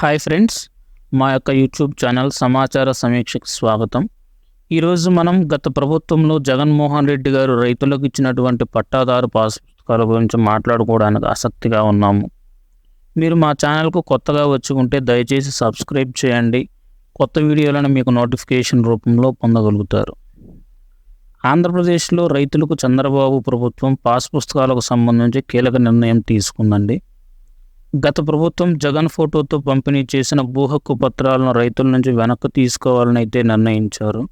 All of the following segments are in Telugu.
హాయ్ ఫ్రెండ్స్ మా యొక్క యూట్యూబ్ ఛానల్ సమాచార సమీక్షకు స్వాగతం. ఈరోజు మనం గత ప్రభుత్వంలో జగన్మోహన్ రెడ్డి గారు రైతులకు ఇచ్చినటువంటి పట్టాదారు పాస్ పుస్తకాల గురించి మాట్లాడుకోవడానికి ఆసక్తిగా ఉన్నాము. మీరు మా ఛానల్కు కొత్తగా వచ్చి ఉంటే దయచేసి సబ్స్క్రైబ్ చేయండి. కొత్త వీడియోలను మీకు నోటిఫికేషన్ రూపంలో పొందగలుగుతారు. ఆంధ్రప్రదేశ్లో రైతులకు చంద్రబాబు ప్రభుత్వం పాస్ పుస్తకాలకు సంబంధించి కీలక నిర్ణయం తీసుకుందండి. గత ప్రభుత్వం జగన్ ఫోటోతో పంపిణీ చేసిన భూ హక్కు పత్రాలను రైతుల నుంచి వెనక్కి తీసుకోవాలని అయితే నిర్ణయించారు.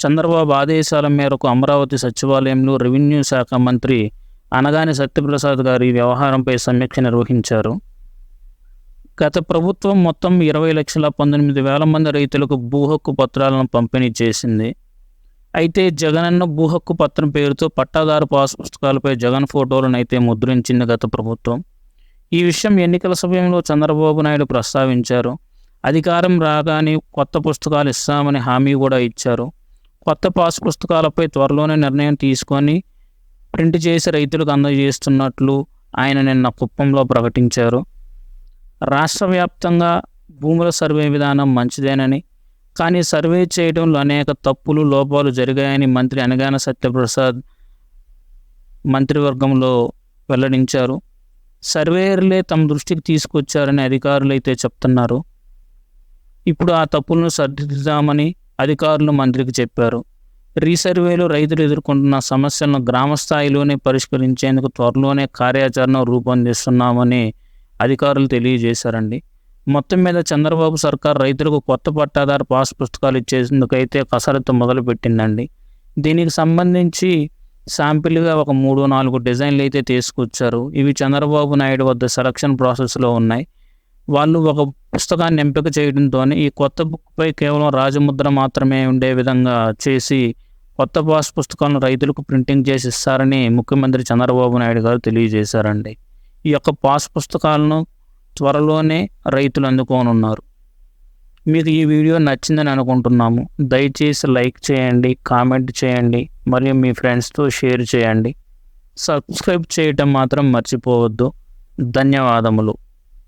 చంద్రబాబు ఆదేశాల మేరకు అమరావతి సచివాలయంలో రెవెన్యూ శాఖ మంత్రి అనగాని సత్యప్రసాద్ గారి వ్యవహారంపై సమీక్ష నిర్వహించారు. గత ప్రభుత్వం మొత్తం ఇరవై లక్షల పంతొమ్మిది వేల మంది రైతులకు భూ హక్కు పత్రాలను పంపిణీ చేసింది. అయితే జగనన్న భూ హక్కు పత్రం పేరుతో పట్టాదారు పాస్ పుస్తకాలపై జగన్ ఫోటోలను అయితే ముద్రించింది గత ప్రభుత్వం. ఈ విషయం ఎన్నికల సమయంలో చంద్రబాబు నాయుడు ప్రస్తావించారు. అధికారం రాగానే కొత్త పుస్తకాలు ఇస్తామని హామీ కూడా ఇచ్చారు. కొత్త పాస్ పుస్తకాలపై త్వరలోనే నిర్ణయం తీసుకొని ప్రింట్ చేసి రైతులకు అందజేస్తున్నట్లు ఆయన నిన్న కుప్పంలో ప్రకటించారు. రాష్ట్ర వ్యాప్తంగా భూముల సర్వే విధానం మంచిదేనని కానీ సర్వే చేయడంలో అనేక తప్పులు లోపాలు జరిగాయని మంత్రి అనగాన సత్యప్రసాద్ మంత్రివర్గంలో వెల్లడించారు. సర్వేయర్లే తమ దృష్టికి తీసుకొచ్చారని అధికారులు అయితే చెప్తున్నారు. ఇప్పుడు ఆ తప్పులను సరిదిద్దామని అధికారులు మంత్రికి చెప్పారు. రీసర్వేలో రైతులు ఎదుర్కొంటున్న సమస్యలను గ్రామ స్థాయిలోనే పరిష్కరించేందుకు త్వరలోనే కార్యాచరణ రూపొందిస్తున్నామని అధికారులు తెలియజేశారండి. మొత్తం మీద చంద్రబాబు సర్కార్ రైతులకు కొత్త పట్టాదారు పాస్ పుస్తకాలు ఇచ్చేందుకైతే కసరత్తు మొదలుపెట్టిందండి. దీనికి సంబంధించి శాంపిల్గా ఒక మూడు నాలుగు డిజైన్లు అయితే తీసుకొచ్చారు. ఇవి చంద్రబాబు నాయుడు వద్ద సెలక్షన్ ప్రాసెస్లో ఉన్నాయి. వాళ్ళు ఒక పుస్తకాన్ని ఎంపిక చేయడంతో ఈ కొత్త బుక్పై కేవలం రాజముద్ర మాత్రమే ఉండే విధంగా చేసి కొత్త పాస్ పుస్తకాలను రైతులకు ప్రింటింగ్ చేసి ఇస్తారని ముఖ్యమంత్రి చంద్రబాబు నాయుడు గారు తెలియజేశారండి. ఈ యొక్క పాస్ పుస్తకాలను త్వరలోనే రైతులు అందుకోనున్నారు. మీకు ఈ వీడియో నచ్చిందని అనుకుంటున్నాము. దయచేసి లైక్ చేయండి కామెంట్ చేయండి. మరియు మీ ఫ్రెండ్స్తో షేర్ చేయండి. సబ్స్క్రైబ్ చేయటం మాత్రం మర్చిపోవద్దు. ధన్యవాదములు.